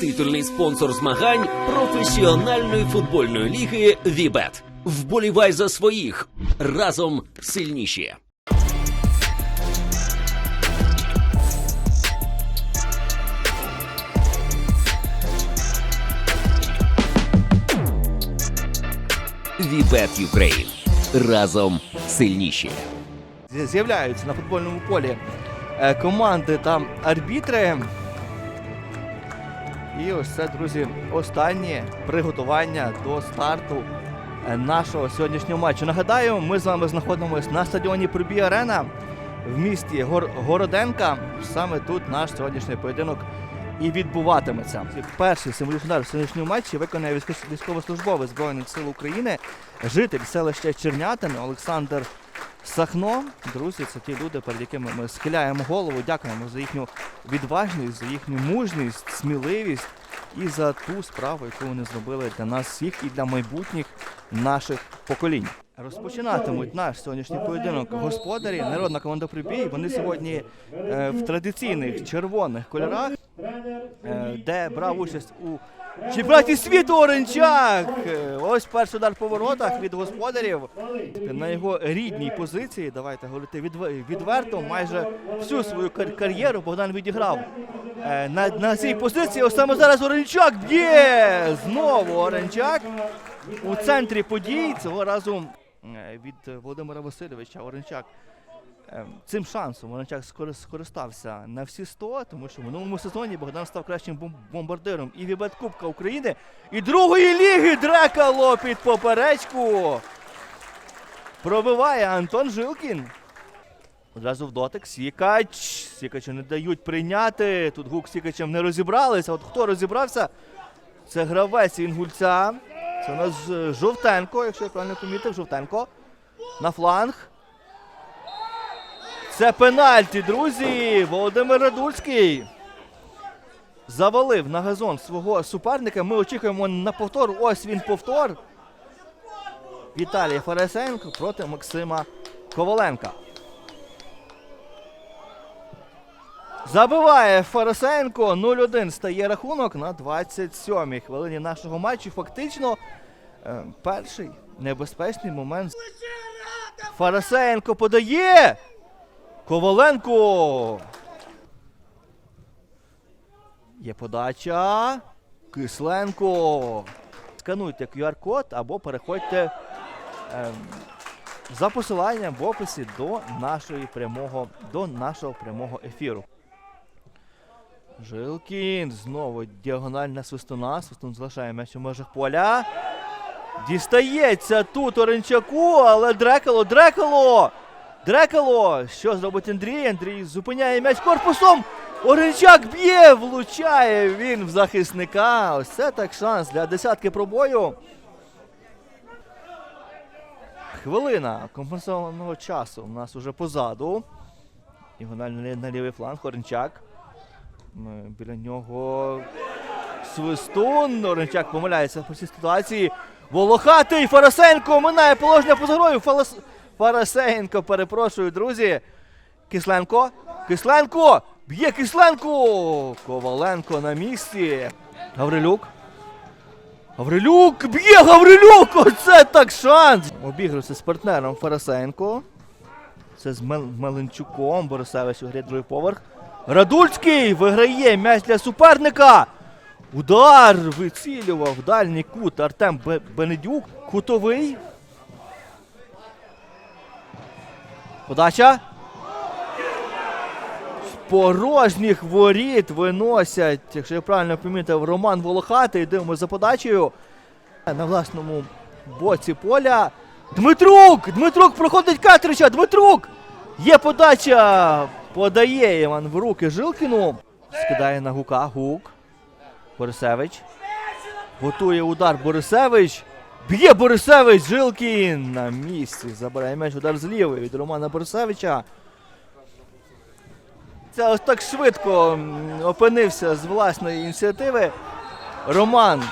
титульний спонсор змагань професіональної футбольної ліги Вібет. Вболівай за своїх разом сильніші. Вібет Юкрейн разом сильніші. З'являються на футбольному полі е, команди та арбітри. І ось це, друзі, останнє приготування до старту е, нашого сьогоднішнього матчу. Нагадаю, ми з вами знаходимося на стадіоні Пробій Арена в місті Гор- Городенка. Саме тут наш сьогоднішній поєдинок і відбуватиметься. Перший символічний в сьогоднішньому матчі військо- військовослужбовець Збройних сил України, житель селища Чернятин Олександр Сахно. Друзі, це ті люди, перед якими ми схиляємо голову. Дякуємо за їхню відважність, за їхню мужність, сміливість і за ту справу, яку вони зробили для нас всіх і для майбутніх наших поколінь. Розпочинатимуть наш сьогоднішній поєдинок господарі, народна команда Прибій. Вони сьогодні е, в традиційних червоних кольорах, е, де брав участь у чемпіонаті світу Оренчак. Ось перший удар по воротах від господарів на його рідній позиції. Давайте говорити відверто. Майже всю свою кар'єру Богдан відіграв е, на, на цій позиції. Ось саме зараз Оренчак б'є! Знову Оренчак у центрі подій. Цього разу е, від Володимира Васильовича Оренчак. Е, Цим шансом скори- скористався на всі 100, тому що в минулому сезоні Богдан став кращим бомбардиром і Вібет Кубка України, і другої ліги Дрекало під поперечку. Пробиває Антон Жилкін. Одразу в дотик. Сікач. Сікачу не дають прийняти. Тут гук Сікачем не розібралися. От хто розібрався? Це гравець Інгульця. Це у нас е, Жовтенко, якщо я правильно помітив, Жовтенко. На фланг. Це пенальті, друзі. Володимир Радульський. Завалив на газон свого суперника. Ми очікуємо на повтор. Ось він повтор. Віталій Фарасенко проти Максима Коваленка. Забиває Фарасенко 0-1 стає рахунок на 27-й хвилині нашого матчу. Фактично е, перший небезпечний момент. Фарасенко подає. Коваленко. Є подача. Кисленко. Скануйте QR-код або переходьте ем, за посиланням в описі до нашої прямого, до нашого прямого ефіру. Жилкін. Знову діагональна свистуна. Свистун залишає м'яч у межах поля. Дістається тут Оренчаку, але Дрекало, Дрекало! Дрекало! Що зробить Андрій? Андрій зупиняє м'яч корпусом. Оренчак б'є, влучає він в захисника. Ось це так шанс для десятки пробою. Хвилина компенсованого часу у нас уже позаду. Його на, на лівий фланг Оренчак. Біля нього Свистун. Оренчак помиляється по цій ситуації. Волохатий Фарасенко минає положення поза грою. Фалас... Фарасенко, перепрошую, друзі. Кисленко. Кисленко! Б'є Кисленко! Коваленко на місці. Гаврилюк. Гаврилюк! Б'є Гаврилюк! Оце так шанс! Обігрався з партнером Фарасенко. Це з Меленчуком. Борисевич виграє другий поверх. Радульський виграє м'яч для суперника. Удар вицілював дальній кут Артем Бенедюк. Кутовий. Подача. З порожніх воріт виносять, якщо я правильно помітив, Роман Волохатий. Дивимося за подачею. На власному боці поля. Дмитрук! Дмитрук проходить Катрича! Дмитрук! Є подача! Подає Іван в руки Жилкіну. Скидає на гука. Гук. Борисевич. Готує удар Борисевич. Б'є Борисевич Жилкін на місці. Забирає м'яч удар з від Романа Борисевича. Це ось так швидко опинився з власної ініціативи. Роман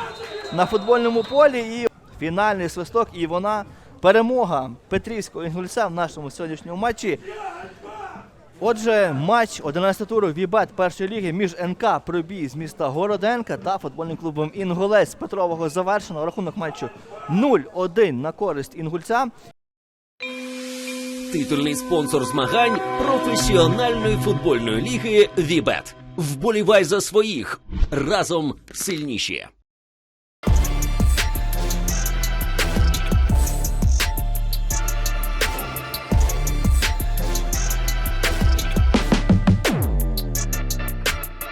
на футбольному полі і фінальний свисток, і вона перемога Петрівського інгульця в нашому сьогоднішньому матчі. Отже, матч 11 туру Вібет першої ліги між НК Пробій з міста Городенка та футбольним клубом Інгулець Петрового завершено. Рахунок матчу 0-1 на користь інгульця. Титульний спонсор змагань професіональної футбольної ліги Вібет. Вболівай за своїх разом сильніші.